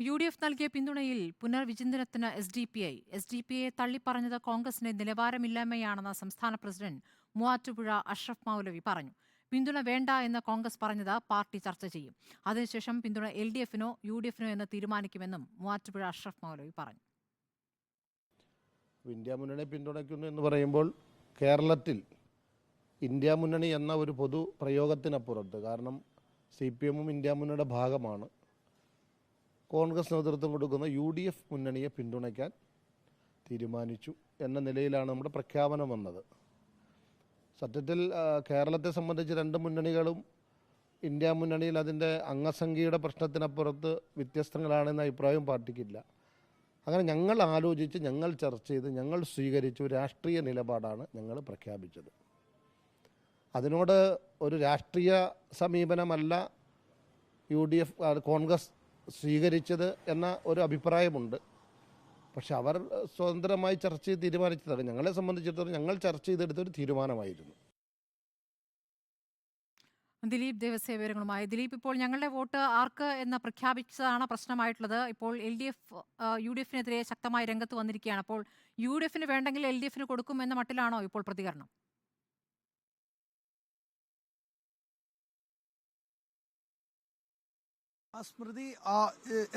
U D F നൽകിയ പിന്തുണയിൽ പുനർവിചിന്തനത്തിന് S D P I. S D P I തള്ളിപ്പറഞ്ഞത് കോൺഗ്രസിന്റെ നിലവാരമില്ലായ്മയാണെന്ന് സംസ്ഥാന പ്രസിഡന്റ് മൂവാറ്റുപുഴ അഷ്റഫ് മൗലവി പറഞ്ഞു. പിന്തുണ വേണ്ട എന്ന് കോൺഗ്രസ് പറഞ്ഞത് പാർട്ടി ചർച്ച ചെയ്യും. അതിനുശേഷം പിന്തുണ എൽ ഡി എഫിനോ യു ഡി എഫിനോ എന്ന് തീരുമാനിക്കുമെന്നും മൂവാറ്റുപുഴ അഷ്റഫ് മൗലവി പറഞ്ഞു. ഇന്ത്യ മുന്നണി പിന്തുണയ്ക്കുന്നു എന്ന് പറയുമ്പോൾ കേരളത്തിൽ ഇന്ത്യ മുന്നണി എന്ന ഒരു പൊതു പ്രയോഗത്തിനപ്പുറത്ത് കാരണം സി പി എമ്മും ഇന്ത്യ മുന്നണിയുടെ ഭാഗമാണ് കോൺഗ്രസ് നേതൃത്വം കൊടുക്കുന്ന യു ഡി എഫ് മുന്നണിയെ പിന്തുണയ്ക്കാൻ തീരുമാനിച്ചു എന്ന നിലയിലാണ് നമ്മുടെ പ്രഖ്യാപനം വന്നത്. സത്യത്തിൽ കേരളത്തെ സംബന്ധിച്ച് രണ്ട് മുന്നണികളും ഇന്ത്യ മുന്നണിയിൽ അതിന്റെ അംഗസംഖ്യയുടെ പ്രശ്നത്തിനപ്പുറത്ത് വ്യത്യസ്തങ്ങളാണെന്ന അഭിപ്രായം പാർട്ടിക്കില്ല. അങ്ങനെ ഞങ്ങൾ ആലോചിച്ച് ഞങ്ങൾ ചർച്ച ചെയ്ത് ഞങ്ങൾ സ്വീകരിച്ച രാഷ്ട്രീയ നിലപാടാണ് ഞങ്ങൾ പ്രഖ്യാപിച്ചത്. അതിനോട് ഒരു രാഷ്ട്രീയ സമീപനമല്ല യു ഡി എഫ് കോൺഗ്രസ് സ്വീകരിച്ചത് എന്ന ഒരു അഭിപ്രായമുണ്ട്. പക്ഷെ അവർ സ്വതന്ത്രമായി ചർച്ച ചെയ്ത് തീരുമാനിച്ചതാണ് ഞങ്ങളെ സംബന്ധിച്ചിടത്തോളം ഞങ്ങൾ ചർച്ച ചെയ്തെടുത്തൊരു തീരുമാനമായിരുന്നു. ദിലീപ് ദേവസ്യ ദിലീപ് ഇപ്പോൾ ഞങ്ങളുടെ വോട്ട് ആർക്ക് എന്ന് പ്രഖ്യാപിച്ചതാണ് പ്രശ്നമായിട്ടുള്ളത്. ഇപ്പോൾ L D F U D എഫിനെതിരെ ശക്തമായി രംഗത്ത് വന്നിരിക്കുകയാണ്. അപ്പോൾ യു ഡി എഫിന് വേണ്ടെങ്കിൽ എൽ ഡി എഫിന് കൊടുക്കും എന്ന മട്ടിലാണോ ഇപ്പോൾ പ്രതികരണം? Smriti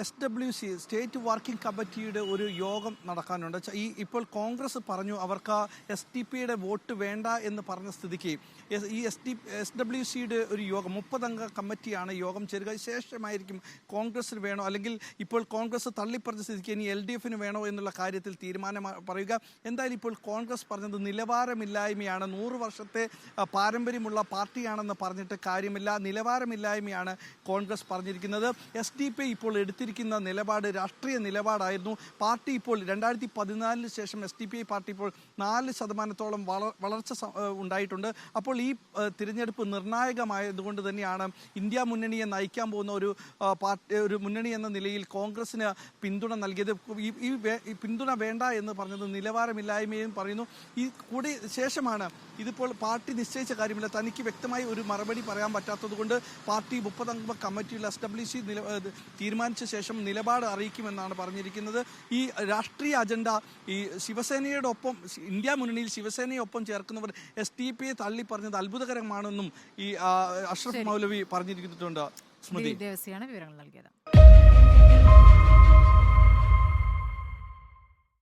S W C state working കമ്മിറ്റിയുടെ ഒരു യോഗം നടക്കാനുണ്ട്. ഈ ഇപ്പോൾ കോൺഗ്രസ് പറഞ്ഞു അവർക്ക് എസ് ടി പിയുടെ വോട്ട് വേണ്ട എന്ന് പറഞ്ഞ സ്ഥിതിക്ക് ഈ എസ് ഡി എസ് ഡബ്ല്യു സിയുടെ ഒരു യോഗം മുപ്പതംഗ കമ്മിറ്റിയാണ് യോഗം ചേരുക. ശേഷമായിരിക്കും കോൺഗ്രസിന് വേണോ? അല്ലെങ്കിൽ ഇപ്പോൾ കോൺഗ്രസ് തള്ളിപ്പറഞ്ഞ സ്ഥിതിക്ക് ഇനി എൽ ഡി എഫിന് വേണോ എന്നുള്ള കാര്യത്തിൽ തീരുമാനം പറയുക. എന്തായാലും ഇപ്പോൾ കോൺഗ്രസ് പറഞ്ഞത് നിലവാരമില്ലായ്മയാണ്. നൂറ് വർഷത്തെ പാരമ്പര്യമുള്ള പാർട്ടിയാണെന്ന് പറഞ്ഞിട്ട് കാര്യമില്ല. നിലവാരമില്ലായ്മയാണ് കോൺഗ്രസ് പറഞ്ഞിരിക്കുന്നത്. എസ് ഡി പി ഇപ്പോൾ എടുത്തിരിക്കുന്ന നിലപാട് രാഷ്ട്രീയ നിലപാടായിരുന്നു. പാർട്ടി ഇപ്പോൾ രണ്ടായിരത്തി പതിനാലിന് ശേഷം S D P I party ഇപ്പോൾ നാല് ശതമാനത്തോളം വള- വളർച്ച ഉണ്ടായിട്ടുണ്ട്. അപ്പോൾ ഈ തിരഞ്ഞെടുപ്പ് നിർണായകമായതുകൊണ്ട് തന്നെയാണ് ഇന്ത്യ മുന്നണിയെ നയിക്കാൻ പോകുന്ന ഒരു പാർട്ടി ഒരു മുന്നണി എന്ന നിലയിൽ കോൺഗ്രസിന് പിന്തുണ നൽകിയത്. ഈ പിന്തുണ വേണ്ട എന്ന് പറഞ്ഞത് നിലവാരമില്ലായ്മയും പറയുന്നു. ഈ കൂടി ശേഷമാണ് ഇതിപ്പോൾ പാർട്ടി നിശ്ചയിച്ച കാര്യമില്ല. തനിക്ക് വ്യക്തമായി ഒരു മറുപടി പറയാൻ പറ്റാത്തത് കൊണ്ട് പാർട്ടി മുപ്പതംഗ കമ്മിറ്റിയിൽ എസ് നില തീരുമാനിച്ച ശേഷം നിലപാട് അറിയിക്കുമെന്നാണ് പറഞ്ഞിരിക്കുന്നത്. ഈ രാഷ്ട്രീയ അജണ്ട ഈ ശിവസേനയുടെ ഒപ്പം ഇന്ത്യ മുന്നണിയിൽ ശിവസേനയെ ഒപ്പം ചേർക്കുന്നവർ എസ് ടി പിയെ തള്ളി പറഞ്ഞത് അത്ഭുതകരമാണെന്നും ഈ അഷ്റഫ് മൗലവി പറഞ്ഞിരിക്കുന്നുണ്ട്. സ്മൃതി. വിവരങ്ങൾ നൽകിയത്.